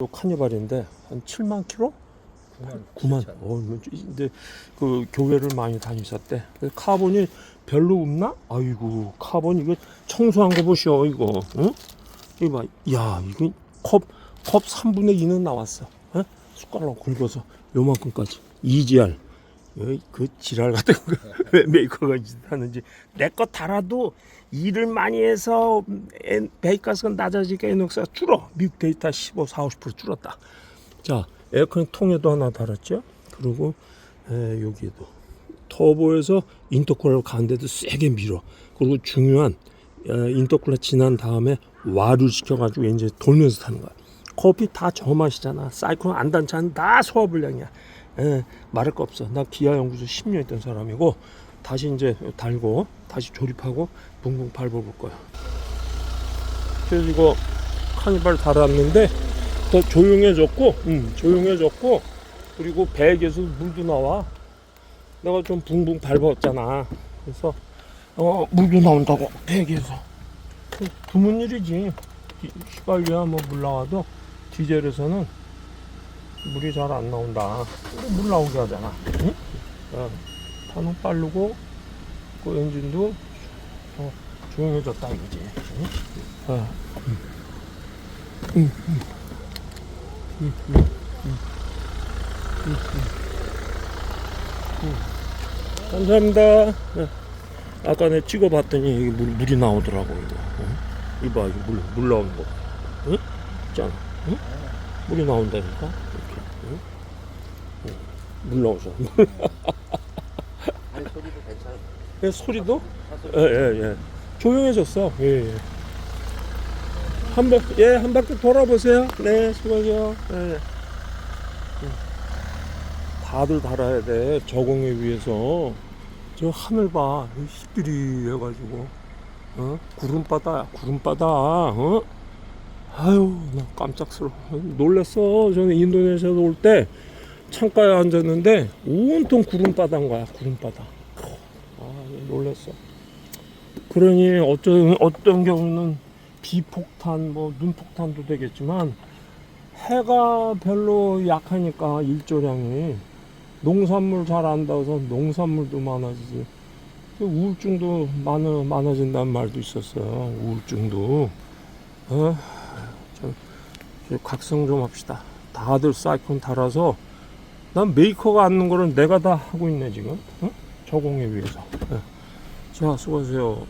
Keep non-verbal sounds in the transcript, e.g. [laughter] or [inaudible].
요 카니발인데 한 7만 킬로? 9만. 어, 근데 그 교회를 많이 다니셨대. 카본이 별로 없나? 아이고, 카본 이거 청소한 거 보시오, 이거. 응? 이거 봐. 야, 이거 컵, 컵 3분의 2는 나왔어. 어? 숟가락 긁어서 요만큼까지. EGR. 그 지랄 같은 거 [laughs] 왜 메이커가 하는지. 내 거 달아도 일을 많이 해서 엔- 배기가스가 낮아지니까 에녹스가 줄어. 미국 데이터 15, 40, 50% 줄었다. 자 에어컨 통에도 하나 달았죠? 그리고 에, 여기에도. 터보에서 인터쿨러 가운데도 세게 밀어. 그리고 중요한 어, 인터쿨러 지난 다음에 와류 시켜가지고 이제 돌면서 타는 거야. 커피 다 저 맛이잖아. 사이클론 안단차는 다 소화불량이야 예, 말할 거 없어. 나 기아 연구소 10년 있던 사람이고 다시 이제 달고 다시 조립하고 붕붕 밟아볼 거야. 그래서 이거 카니발 달았는데 더 조용해졌고, 음, 조용해졌고 그리고 배에서 물도 나와. 내가 좀 붕붕 밟았잖아. 그래서 어 물도 나온다고 배에서 드문 일이지. 이- 휘발유야 뭐 물 나와도 디젤에서는 물이 잘 안 나온다. 물 나오게 하잖아. 응? 어, 타는 빠르고 그 엔진도 어, 조용해졌다 이거지. 응? 어. 감사합니다. 네. 아까 내가 찍어봤더니 여기 물, 물이 나오더라고 이거. 응? 이봐 이거 물, 물 나오는 거. 응? 있잖아. 응? 물이 나온다니까. 이렇게. 응? 응. 물 나오죠. 아니 소리도 괜찮아. 예, 소리도? 예, 예, 예. 조용해졌어. 예, 예. 한 바, 예, 한 바퀴 돌아보세요. 네, 수고하세요. 예. 다들 달아야 돼. 저공에 위해서. 저 하늘 봐. 희비리 해가지고. 어? 구름바다야, 구름바다. 어? 아유, 나 깜짝스러워. 놀랬어. 저는 인도네시아도 올때 창가에 앉았는데 온통 구름바다인 거야, 구름바다. 아, 놀랬어. 그러니 어떤 어떤 경우는 비폭탄, 뭐 눈폭탄도 되겠지만 해가 별로 약하니까 일조량이 농산물 잘안 닿아서 농산물도 많아지지. 그 우울증도 많아 많아진다는 말도 있었어요. 우울증도. 어, 각성 좀 합시다. 다들 사이콘 달아서 난 메이커가 앉는 거를 내가 다 하고 있네 지금. 어? 저공에 위해서. 예. 자, 수고하세요.